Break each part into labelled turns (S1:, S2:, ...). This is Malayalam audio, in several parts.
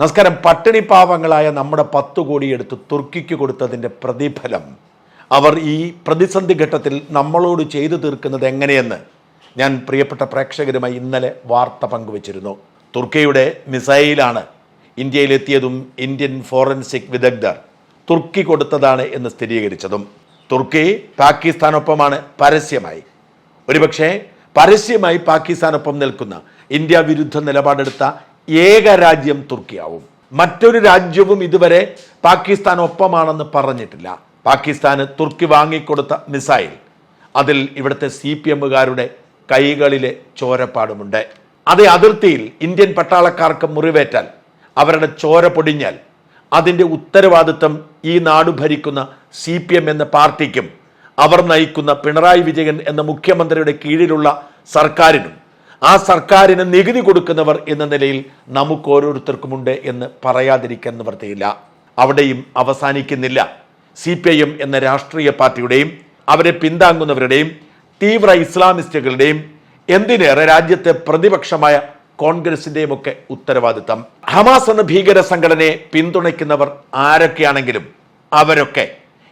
S1: നമസ്കാരം. പട്ടിണി പാവങ്ങളായ നമ്മുടെ പത്ത് കോടി എടുത്ത് തുർക്കിക്ക് കൊടുത്തതിന്റെ പ്രതിഫലം. അവർ ഈ പ്രതിസന്ധി ഘട്ടത്തിൽ നമ്മളോട് ചെയ്തു തീർക്കുന്നത് എങ്ങനെയെന്ന് ഞാൻ പ്രിയപ്പെട്ട പ്രേക്ഷകരുമായി ഇന്നലെ വാർത്ത പങ്കുവച്ചിരുന്നു. തുർക്കിയുടെ മിസൈലാണ് ഇന്ത്യയിലെത്തിയതും ഇന്ത്യൻ ഫോറൻസിക് വിദഗ്ധർ തുർക്കി കൊടുത്തതാണ് എന്ന് സ്ഥിരീകരിച്ചതും. തുർക്കി പാകിസ്ഥാനൊപ്പമാണ് പരസ്യമായി. ഒരുപക്ഷെ പരസ്യമായി പാകിസ്ഥാനൊപ്പം നിൽക്കുന്ന ഇന്ത്യ വിരുദ്ധ നിലപാടെടുത്ത ഏക രാജ്യം തുർക്കിയാവും. മറ്റൊരു രാജ്യവും ഇതുവരെ പാകിസ്ഥാൻ ഒപ്പമാണെന്ന് പറഞ്ഞിട്ടില്ല. പാകിസ്ഥാന് തുർക്കി വാങ്ങിക്കൊടുത്ത മിസൈൽ. അതിൽ ഇവിടുത്തെ സി പി എമ്മുകാരുടെ കൈകളിലെ ചോരപ്പാടുമുണ്ട്. അതേ അതിർത്തിയിൽ ഇന്ത്യൻ പട്ടാളക്കാർക്ക് മുറിവേറ്റാൽ അവരുടെ ചോര പൊടിഞ്ഞാൽ അതിന്റെ ഉത്തരവാദിത്വം ഈ നാട് ഭരിക്കുന്ന സി പി എം എന്ന പാർട്ടിക്കും അവർ നയിക്കുന്ന പിണറായി വിജയൻ എന്ന മുഖ്യമന്ത്രിയുടെ കീഴിലുള്ള സർക്കാരിനും ആ സർക്കാരിന് നികുതി കൊടുക്കുന്നവർ എന്ന നിലയിൽ നമുക്ക് ഓരോരുത്തർക്കുമുണ്ട് എന്ന് പറയാതിരിക്കാൻ നിവർത്തിയില്ല അവിടെയും അവസാനിക്കുന്നില്ല. സി പി ഐ എം എന്ന രാഷ്ട്രീയ പാർട്ടിയുടെയും അവരെ പിന്താങ്ങുന്നവരുടെയും തീവ്ര ഇസ്ലാമിസ്റ്റുകളുടെയും എന്തിനേറെ രാജ്യത്തെ പ്രതിപക്ഷമായ കോൺഗ്രസിന്റെയും ഒക്കെ ഉത്തരവാദിത്തം. ഹമാസ് എന്ന ഭീകര സംഘടനയെ പിന്തുണയ്ക്കുന്നവർ ആരൊക്കെയാണെങ്കിലും അവരൊക്കെ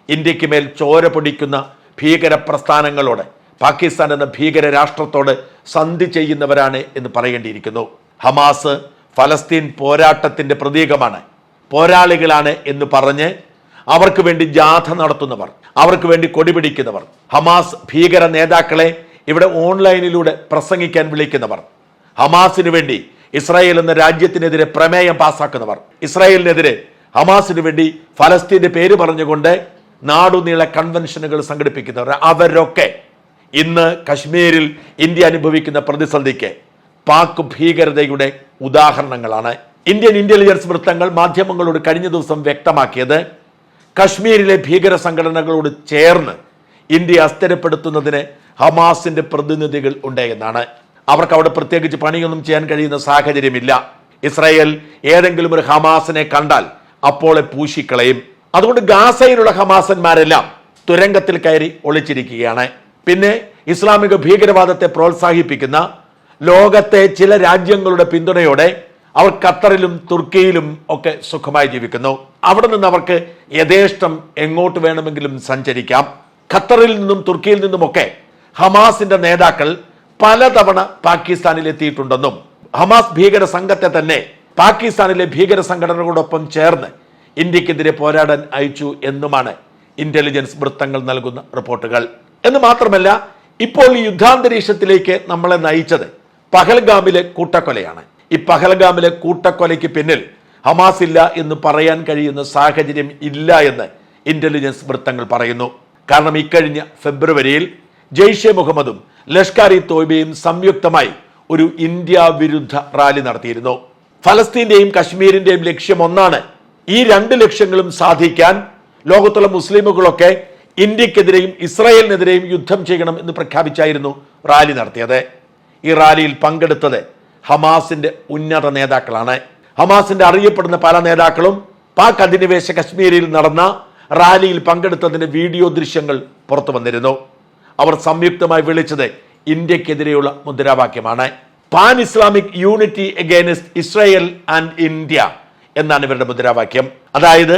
S1: ഇന്ത്യയ്ക്ക് മേൽ ചോര പൊടിക്കുന്ന ഭീകര പ്രസ്ഥാനങ്ങളോട് പാകിസ്ഥാൻ എന്ന ഭീകര രാഷ്ട്രത്തോട് സന്ധി ചെയ്യുന്നവരാണ് എന്ന് പറയേണ്ടിയിരിക്കുന്നു. ഹമാസ് ഫലസ്തീൻ പോരാട്ടത്തിന്റെ പ്രതീകമാണ്. പോരാളികളാണ് എന്ന് പറഞ്ഞ് അവർക്ക് വേണ്ടി ജാഥ നടത്തുന്നവർ അവർക്ക് വേണ്ടി കൊടിപിടിക്കുന്നവർ ഹമാസ് ഭീകര നേതാക്കളെ ഇവിടെ ഓൺലൈനിലൂടെ പ്രസംഗിക്കാൻ വിളിക്കുന്നവർ ഹമാസിന് വേണ്ടി ഇസ്രായേൽ എന്ന രാജ്യത്തിനെതിരെ പ്രമേയം പാസാക്കുന്നവർ ഇസ്രായേലിനെതിരെ ഹമാസിന് വേണ്ടി ഫലസ്തീന്റെ പേര് പറഞ്ഞുകൊണ്ട് നാടുനീള കൺവെൻഷനുകൾ സംഘടിപ്പിക്കുന്നവർ അവരൊക്കെ ഇന്ന് കശ്മീരിൽ ഇന്ത്യ അനുഭവിക്കുന്ന പ്രതിസന്ധിക്ക് പാക് ഭീകരതയുടെ ഉദാഹരണങ്ങളാണ്. ഇന്ത്യൻ ഇന്റലിജൻസ് വൃത്തങ്ങൾ മാധ്യമങ്ങളോട് കഴിഞ്ഞ ദിവസം വ്യക്തമാക്കിയത് കശ്മീരിലെ ഭീകര സംഘടനകളോട് ചേർന്ന് ഇന്ത്യ അസ്ഥിരപ്പെടുത്തുന്നതിന് ഹമാസിന്റെ പ്രതിനിധികൾ ഉണ്ടെന്നാണ് അവർക്ക് അവിടെ പ്രത്യേകിച്ച് പണിയൊന്നും ചെയ്യാൻ കഴിയുന്ന സാഹചര്യമില്ല. ഇസ്രായേൽ ഏതെങ്കിലും ഒരു ഹമാസിനെ കണ്ടാൽ അപ്പോളെ പൂശിക്കളയും. അതുകൊണ്ട് ഗാസയിലുള്ള ഹമാസന്മാരെല്ലാം തുരങ്കത്തിൽ കയറി ഒളിച്ചിരിക്കുകയാണ്. പിന്നെ ഇസ്ലാമിക ഭീകരവാദത്തെ പ്രോത്സാഹിപ്പിക്കുന്ന ലോകത്തെ ചില രാജ്യങ്ങളുടെ പിന്തുണയോടെ അവർ ഖത്തറിലും തുർക്കിയിലും ഒക്കെ സുഖമായി ജീവിക്കുന്നു. അവിടെ നിന്ന് അവർക്ക് യഥേഷ്ടം എങ്ങോട്ട് വേണമെങ്കിലും സഞ്ചരിക്കാം. ഖത്തറിൽ നിന്നും തുർക്കിയിൽ നിന്നുമൊക്കെ ഹമാസിന്റെ നേതാക്കൾ പലതവണ പാകിസ്ഥാനിൽ എത്തിയിട്ടുണ്ടെന്നും ഹമാസ് ഭീകര സംഘത്തെ തന്നെ പാകിസ്ഥാനിലെ ഭീകര സംഘടനകളോടൊപ്പം ചേർന്ന് ഇന്ത്യക്കെതിരെ പോരാടാൻ അയച്ചു എന്നുമാണ് ഇന്റലിജൻസ് വൃത്തങ്ങൾ നൽകുന്ന റിപ്പോർട്ടുകൾ. എന്ന് മാത്രമല്ല ഇപ്പോൾ ഈ യുദ്ധാന്തരീക്ഷത്തിലേക്ക് നമ്മളെ നയിച്ചത് പഹൽഗാമിലെ കൂട്ടക്കൊലയാണ്. ഈ പഹൽഗാമിലെ കൂട്ടക്കൊലയ്ക്ക് പിന്നിൽ ഹമാസ് ഇല്ല എന്ന് പറയാൻ കഴിയുന്ന സാഹചര്യം ഇല്ല എന്ന് ഇന്റലിജൻസ് വൃത്തങ്ങൾ പറയുന്നു. കാരണം ഇക്കഴിഞ്ഞ ഫെബ്രുവരിയിൽ ജെയ്ഷെ മുഹമ്മദും ലഷ്കർ ഇ തോയ്ബയും സംയുക്തമായി ഒരു ഇന്ത്യ വിരുദ്ധ റാലി നടത്തിയിരുന്നു. ഫലസ്തീന്റെയും കശ്മീരിന്റെയും ലക്ഷ്യം ഒന്നാണ് ഈ രണ്ട് ലക്ഷ്യങ്ങളും സാധിക്കാൻ ലോകത്തുള്ള മുസ്ലിമുകളൊക്കെ ഇന്ത്യക്കെതിരെയും ഇസ്രായേലിനെതിരെയും യുദ്ധം ചെയ്യണം എന്ന് പ്രഖ്യാപിച്ചായിരുന്നു റാലി നടത്തിയത്. ഈ റാലിയിൽ പങ്കെടുത്തത് ഹമാസിന്റെ ഉന്നത നേതാക്കളാണ്. ഹമാസിന്റെ അറിയപ്പെടുന്ന പല നേതാക്കളും പാക് അധിനിവേശ കശ്മീരിൽ നടന്ന റാലിയിൽ പങ്കെടുത്തതിന്റെ വീഡിയോ ദൃശ്യങ്ങൾ പുറത്തു വന്നിരുന്നു. അവർ സംയുക്തമായി വിളിച്ചത് ഇന്ത്യക്കെതിരെയുള്ള മുദ്രാവാക്യമാണ്. Pan Islamic unity against Israel and India എന്നാണ് ഇവരുടെ മുദ്രാവാക്യം. അതായത്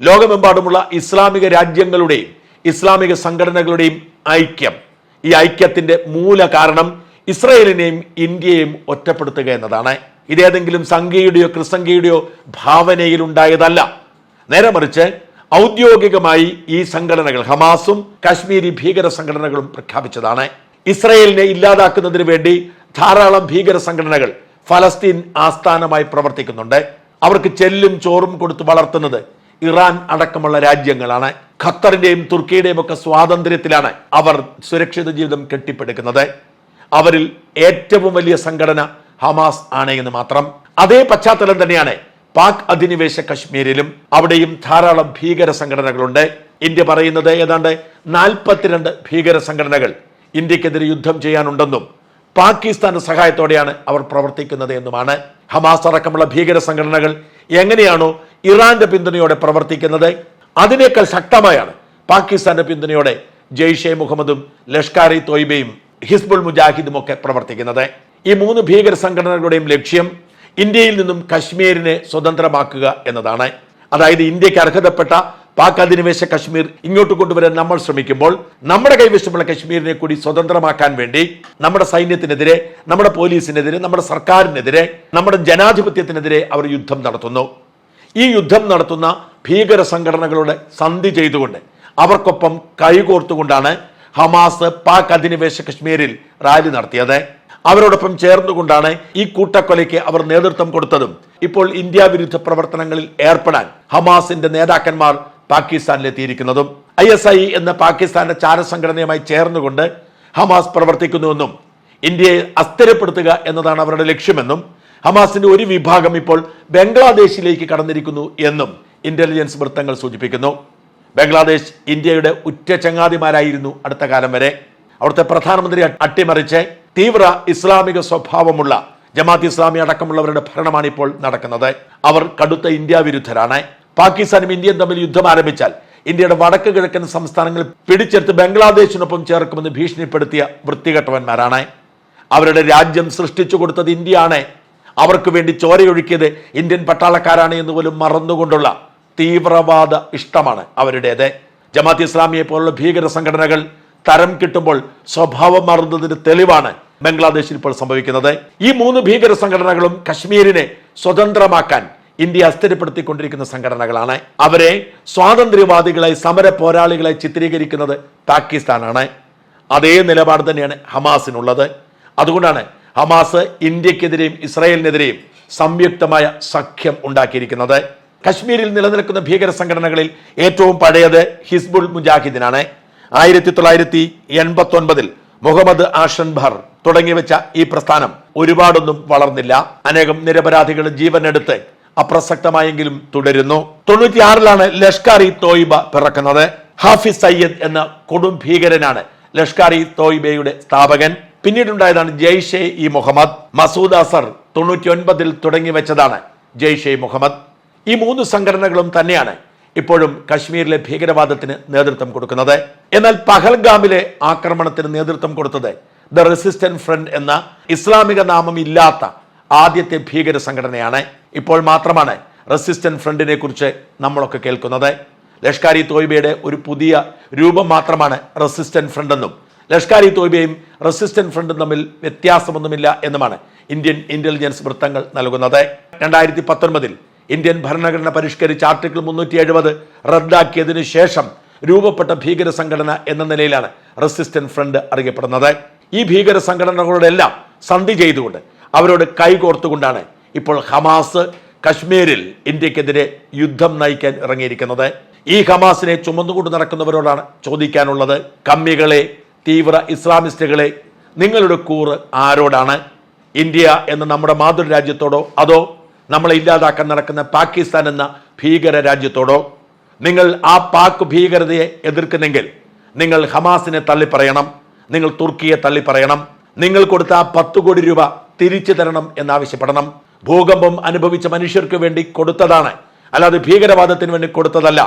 S1: ലോകമെമ്പാടുമുള്ള ഇസ്ലാമിക രാജ്യങ്ങളുടെയും ഇസ്ലാമിക സംഘടനകളുടെയും ഐക്യം. ഈ ഐക്യത്തിന്റെ മൂല കാരണം ഇസ്രയേലിനെയും ഇന്ത്യയെയും ഒറ്റപ്പെടുത്തുക എന്നതാണ്. ഇതേതെങ്കിലും സംഘയുടെയോ ക്രിസംഖ്യയുടെയോ ഭാവനയിൽ ഉണ്ടായതല്ല. നേരെ മറിച്ച് ഔദ്യോഗികമായി ഈ സംഘടനകൾ ഹമാസും കാശ്മീരി ഭീകര സംഘടനകളും പ്രഖ്യാപിച്ചതാണ്. ഇസ്രയേലിനെ ഇല്ലാതാക്കുന്നതിന് വേണ്ടി ധാരാളം ഭീകര സംഘടനകൾ ഫലസ്തീൻ ആസ്ഥാനമായി പ്രവർത്തിക്കുന്നുണ്ട്. അവർക്ക് ചെല്ലും ചോറും കൊടുത്ത് വളർത്തുന്നത് ഇറാൻ അടക്കമുള്ള രാജ്യങ്ങളാണ്. ഖത്തറിന്റെയും തുർക്കിയുടെയും ഒക്കെ സ്വാതന്ത്ര്യത്തിലാണ് അവർ സുരക്ഷിത ജീവിതം കെട്ടിപ്പടുക്കുന്നത്. അവരിൽ ഏറ്റവും വലിയ സംഘടന ഹമാസ് ആണ് എന്ന് മാത്രം. അതേ പശ്ചാത്തലം തന്നെയാണ് പാക് അധിനിവേശ കശ്മീരിലും അവിടെയും ധാരാളം ഭീകര സംഘടനകളുണ്ട്. ഇന്ത്യ പറയുന്നത് ഏതാണ്ട് നാൽപ്പത്തിരണ്ട് ഭീകര സംഘടനകൾ ഇന്ത്യക്കെതിരെ യുദ്ധം ചെയ്യാനുണ്ടെന്നും പാകിസ്ഥാന്റെ സഹായത്തോടെയാണ് അവർ പ്രവർത്തിക്കുന്നത് എന്നുമാണ്. ഹമാസ് അടക്കമുള്ള ഭീകര സംഘടനകൾ എങ്ങനെയാണോ ഇറാന്റെ പിന്തുണയോടെ പ്രവർത്തിക്കുന്നത് അതിനേക്കാൾ ശക്തമായാണ് പാകിസ്ഥാന്റെ പിന്തുണയോടെ ജെയ്ഷെ മുഹമ്മദും ലഷ്കർ ഇ തോയ്ബയും ഹിസ്ബുൾ മുജാഹിദും ഒക്കെ പ്രവർത്തിക്കുന്നത്. ഈ മൂന്ന് ഭീകര സംഘടനകളുടെയും ലക്ഷ്യം ഇന്ത്യയിൽ നിന്നും കശ്മീരിനെ സ്വതന്ത്രമാക്കുക എന്നതാണ്. അതായത് ഇന്ത്യയ്ക്ക് അർഹതപ്പെട്ട പാക് അധിനിവേശ കശ്മീർ ഇങ്ങോട്ട് കൊണ്ടുവരാൻ നമ്മൾ ശ്രമിക്കുമ്പോൾ നമ്മുടെ കൈവശമുള്ള കശ്മീരിനെ കൂടി സ്വതന്ത്രമാക്കാൻ വേണ്ടി നമ്മുടെ സൈന്യത്തിനെതിരെ നമ്മുടെ പോലീസിനെതിരെ നമ്മുടെ സർക്കാരിനെതിരെ നമ്മുടെ ജനാധിപത്യത്തിനെതിരെ അവർ യുദ്ധം നടത്തുന്നു. ഈ യുദ്ധം നടത്തുന്ന ഭീകര സംഘടനകളുടെ സന്ധി ചെയ്തുകൊണ്ട് അവർക്കൊപ്പം കൈകോർത്തുകൊണ്ടാണ് ഹമാസ് പാക് അധിനിവേശ കശ്മീരിൽ റാലി നടത്തിയത്. അവരോടൊപ്പം ചേർന്നുകൊണ്ടാണ് ഈ കൂട്ടക്കൊലയ്ക്ക് അവർ നേതൃത്വം കൊടുത്തതും. ഇപ്പോൾ ഇന്ത്യ വിരുദ്ധ പ്രവർത്തനങ്ങളിൽ ഏർപ്പെടാൻ ഹമാസിന്റെ നേതാക്കന്മാർ പാകിസ്ഥാനിലെത്തിയിരിക്കുന്നതും. ഐ എസ് ഐ എന്ന പാകിസ്ഥാന്റെ ചാരസംഘടനയുമായി ചേർന്നുകൊണ്ട് ഹമാസ് പ്രവർത്തിക്കുന്നുവെന്നും ഇന്ത്യയെ അസ്ഥിരപ്പെടുത്തുക എന്നതാണ് അവരുടെ ലക്ഷ്യമെന്നും ഹമാസിന്റെ ഒരു വിഭാഗം ഇപ്പോൾ ബംഗ്ലാദേശിലേക്ക് കടന്നിരിക്കുന്നു എന്നും ഇന്റലിജൻസ് വൃത്തങ്ങൾ സൂചിപ്പിക്കുന്നു. ബംഗ്ലാദേശ് ഇന്ത്യയുടെ ഉറ്റ ചങ്ങാതിമാരായിരുന്നു അടുത്ത കാലം വരെ. അവിടുത്തെ പ്രധാനമന്ത്രി അട്ടിമറിച്ച് തീവ്ര ഇസ്ലാമിക സ്വഭാവമുള്ള ജമാഅത്ത് ഇസ്ലാമി അടക്കമുള്ളവരുടെ ഭരണമാണ് ഇപ്പോൾ നടക്കുന്നത്. അവർ കടുത്ത ഇന്ത്യ വിരുദ്ധരാണ്. പാകിസ്ഥാനും ഇന്ത്യയും തമ്മിൽ യുദ്ധം ആരംഭിച്ചാൽ ഇന്ത്യയുടെ വടക്ക് കിഴക്കൻ സംസ്ഥാനങ്ങൾ പിടിച്ചെടുത്ത് ബംഗ്ലാദേശിനൊപ്പം ചേർക്കുമെന്ന് ഭീഷണിപ്പെടുത്തിയ വൃത്തികെട്ടവന്മാരാണ്. അവരുടെ രാജ്യം സൃഷ്ടിച്ചു കൊടുത്തത് ഇന്ത്യയാണ്. അവർക്ക് വേണ്ടി ചോരയൊഴുക്കിയത് ഇന്ത്യൻ പട്ടാളക്കാരാണ് എന്ന് പോലും മറന്നുകൊണ്ടുള്ള തീവ്രവാദ ഇഷ്ടമാണ് അവരുടേത്. ജമാഅത്ത് ഇസ്ലാമിയെ പോലുള്ള ഭീകര സംഘടനകൾ തരം കിട്ടുമ്പോൾ സ്വഭാവം മാറുന്നതിന് തെളിവാണ് ബംഗ്ലാദേശിൽ ഇപ്പോൾ സംഭവിക്കുന്നത്. ഈ മൂന്ന് ഭീകര സംഘടനകളും കശ്മീരിനെ സ്വതന്ത്രമാക്കാൻ ഇന്ത്യ അസ്ഥിരപ്പെടുത്തിക്കൊണ്ടിരിക്കുന്ന സംഘടനകളാണ്. അവരെ സ്വാതന്ത്ര്യവാദികളായി സമര പോരാളികളായി ചിത്രീകരിക്കുന്നത് പാകിസ്ഥാനാണ്. അതേ നിലപാട് തന്നെയാണ് ഹമാസിനുള്ളത്. അതുകൊണ്ടാണ് ഹമാസ് ഇന്ത്യക്കെതിരെയും ഇസ്രായേലിനെതിരെയും സംയുക്തമായ സഖ്യം ഉണ്ടാക്കിയിരിക്കുന്നത്. കശ്മീരിൽ നിലനിൽക്കുന്ന ഭീകര സംഘടനകളിൽ ഏറ്റവും പഴയത് ഹിസ്ബുൾ മുജാഹിദിനാണ്. ആയിരത്തി തൊള്ളായിരത്തി എൺപത്തി ഒൻപതിൽ മുഹമ്മദ് ആഷൻ ഭർ തുടങ്ങി വെച്ച ഈ പ്രസ്ഥാനം ഒരുപാടൊന്നും വളർന്നില്ല. അനേകം നിരപരാധികൾ ജീവനെടുത്ത് അപ്രസക്തമായെങ്കിലും തുടരുന്നു. തൊണ്ണൂറ്റിയാറിലാണ് ലഷ്കർ ഇ തോയിബ പിറക്കുന്നത്. ഹാഫിസ് സയ്യദ് എന്ന കൊടും ഭീകരനാണ് ലഷ്കർ ഇ തോയിബയുടെ സ്ഥാപകൻ. പിന്നീടുണ്ടായതാണ് ജെയ്ഷെ ഇ മുഹമ്മദ്. മസൂദ് അസർ തൊണ്ണൂറ്റി ഒൻപതിൽ തുടങ്ങി വെച്ചതാണ് ജെയ്ഷെ മുഹമ്മദ്. ഈ മൂന്ന് സംഘടനകളും തന്നെയാണ് ഇപ്പോഴും കശ്മീരിലെ ഭീകരവാദത്തിന് നേതൃത്വം കൊടുക്കുന്നത്. എന്നാൽ പഹൽഗാമിലെ ആക്രമണത്തിന് നേതൃത്വം കൊടുത്തത് ദ റെസിസ്റ്റന്റ് ഫ്രണ്ട് എന്ന ഇസ്ലാമിക നാമം ഇല്ലാത്ത ആദ്യത്തെ ഭീകര സംഘടനയാണ്. ഇപ്പോൾ മാത്രമാണ് റെസിസ്റ്റന്റ് ഫ്രണ്ടിനെ കുറിച്ച് നമ്മളൊക്കെ കേൾക്കുന്നത്. ലഷ്കാരി തോയ്ബയുടെ ഒരു പുതിയ രൂപം മാത്രമാണ് റെസിസ്റ്റന്റ് ഫ്രണ്ട് എന്നും ലഷ്കർ ഇ തോയ്ബയും റെസിസ്റ്റന്റ് ഫ്രണ്ടും തമ്മിൽ വ്യത്യാസമൊന്നുമില്ല എന്നുമാണ് ഇന്ത്യൻ ഇന്റലിജൻസ് വൃത്തങ്ങൾ നൽകുന്നത്. രണ്ടായിരത്തി പത്തൊൻപതിൽ ഇന്ത്യൻ ഭരണഘടന പരിഷ്കരിച്ച ആർട്ടിക്കിൾ മുന്നൂറ്റി എഴുപത് റദ്ദാക്കിയതിനു ശേഷം രൂപപ്പെട്ട ഭീകര സംഘടന എന്ന നിലയിലാണ് റെസിസ്റ്റന്റ് ഫ്രണ്ട് അറിയപ്പെടുന്നത്. ഈ ഭീകര സംഘടനകളോടെല്ലാം സന്ധി ചെയ്തുകൊണ്ട് അവരോട് കൈകോർത്തുകൊണ്ടാണ് ഇപ്പോൾ ഹമാസ് കശ്മീരിൽ ഇന്ത്യക്കെതിരെ യുദ്ധം നയിക്കാൻ ഇറങ്ങിയിരിക്കുന്നത്. ഈ ഹമാസിനെ ചുമന്നുകൊണ്ട് നടക്കുന്നവരോടാണ് ചോദിക്കാനുള്ളത്. കമ്മികളെ തീവ്ര ഇസ്ലാമിസ്റ്റുകളെ നിങ്ങളുടെ കൂറ് ആരോടാണ്? ഇന്ത്യ എന്ന നമ്മുടെ മാതൃരാജ്യത്തോടോ അതോ നമ്മളെ ഇല്ലാതാക്കാൻ നടക്കുന്ന പാകിസ്ഥാൻ എന്ന ഭീകര രാജ്യത്തോടോ? നിങ്ങൾ ആ പാക് ഭീകരതയെ എതിർക്കുന്നെങ്കിൽ നിങ്ങൾ ഹമാസിനെ തള്ളിപ്പറയണം നിങ്ങൾ തുർക്കിയെ തള്ളിപ്പറയണം നിങ്ങൾ കൊടുത്ത ആ പത്ത് കോടി രൂപ തിരിച്ചു തരണം എന്നാവശ്യപ്പെടണം. ഭൂകമ്പം അനുഭവിച്ച മനുഷ്യർക്ക് വേണ്ടി കൊടുത്തതാണ്. അല്ലാതെ ഭീകരവാദത്തിന് വേണ്ടി കൊടുത്തതല്ല.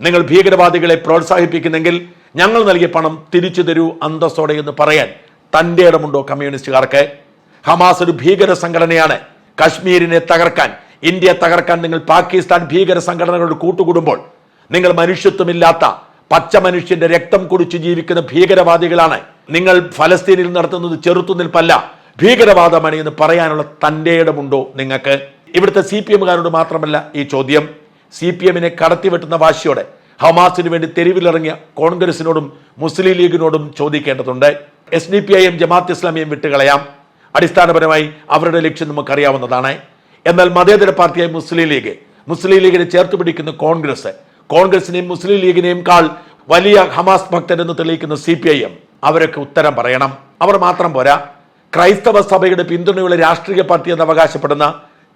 S1: നിങ്ങൾ ഭീകരവാദികളെ പ്രോത്സാഹിപ്പിക്കുന്നെങ്കിൽ ഞങ്ങൾ നൽകിയ പണം തിരിച്ചു തരൂ അന്തസ്സോടെ എന്ന് പറയാൻ തന്റെ ഇടമുണ്ടോ കമ്മ്യൂണിസ്റ്റുകാർക്ക്? ഹമാസ് ഒരു ഭീകര സംഘടനയാണ്. കശ്മീരിനെ തകർക്കാൻ ഇന്ത്യ തകർക്കാൻ നിങ്ങൾ പാകിസ്ഥാൻ ഭീകര സംഘടനകളോട് കൂട്ടുകൂടുമ്പോൾ നിങ്ങൾ മനുഷ്യത്വമില്ലാത്ത പച്ച മനുഷ്യന്റെ രക്തം കുടിച്ച് ജീവിക്കുന്ന ഭീകരവാദികളാണ്. നിങ്ങൾ ഫലസ്തീനിൽ നടത്തുന്നത് ചെറുത്തുനിൽപ്പല്ല ഭീകരവാദമാണ് എന്ന് പറയാനുള്ള തന്റെ ഇടമുണ്ടോ നിങ്ങൾക്ക്? ഇവിടുത്തെ സി പി എമ്മുകാരോട് മാത്രമല്ല ഈ ചോദ്യം. സി പി എമ്മിനെ കടത്തിവെട്ടുന്ന വാശിയോടെ ഹമാസിന് വേണ്ടി തെരുവിലിറങ്ങിയ കോൺഗ്രസിനോടും മുസ്ലിം ലീഗിനോടും ചോദിക്കേണ്ടതുണ്ട്. എസ് ഡി പി ഐയും ജമാഅത്ത് ഇസ്ലാമിയും വിട്ടുകളയാം. അടിസ്ഥാനപരമായി അവരുടെ ലക്ഷ്യം നമുക്കറിയാവുന്നതാണ്. എന്നാൽ മതേതര പാർട്ടിയായ മുസ്ലിം ലീഗ് മുസ്ലിം ലീഗിനെ ചേർത്ത് പിടിക്കുന്ന കോൺഗ്രസ് കോൺഗ്രസിനെയും മുസ്ലിം ലീഗിനെയും കാൾ വലിയ ഹമാസ് ഭക്തരെന്ന് തെളിയിക്കുന്ന സി പി ഐ എം അവരൊക്കെ ഉത്തരം പറയണം. അവർ മാത്രം പോരാ. ക്രൈസ്തവ സഭയുടെ പിന്തുണയുള്ള രാഷ്ട്രീയ പാർട്ടി എന്ന് അവകാശപ്പെടുന്ന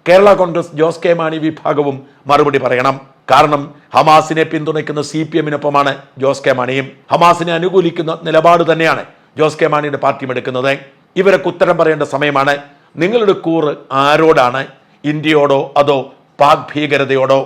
S1: കേരള കോൺഗ്രസ് ജോസ് കെ മാണി വിഭാഗവും മറുപടി പറയണം. കാരണം ഹമാസിനെ പിന്തുണയ്ക്കുന്ന സി പി എമ്മിനൊപ്പമാണ് ജോസ് കെ മാണിയും. ഹമാസിനെ അനുകൂലിക്കുന്ന നിലപാട് തന്നെയാണ് ജോസ് കെ മാണിയുടെ പാർട്ടിയും എടുക്കുന്നത്. ഇവരൊക്കെ ഉത്തരം പറയേണ്ട സമയമാണ്. നിങ്ങളുടെ കൂറ് ആരോടാണ്? ഇന്ത്യയോടോ അതോ പാക് ഭീകരതയോടോ?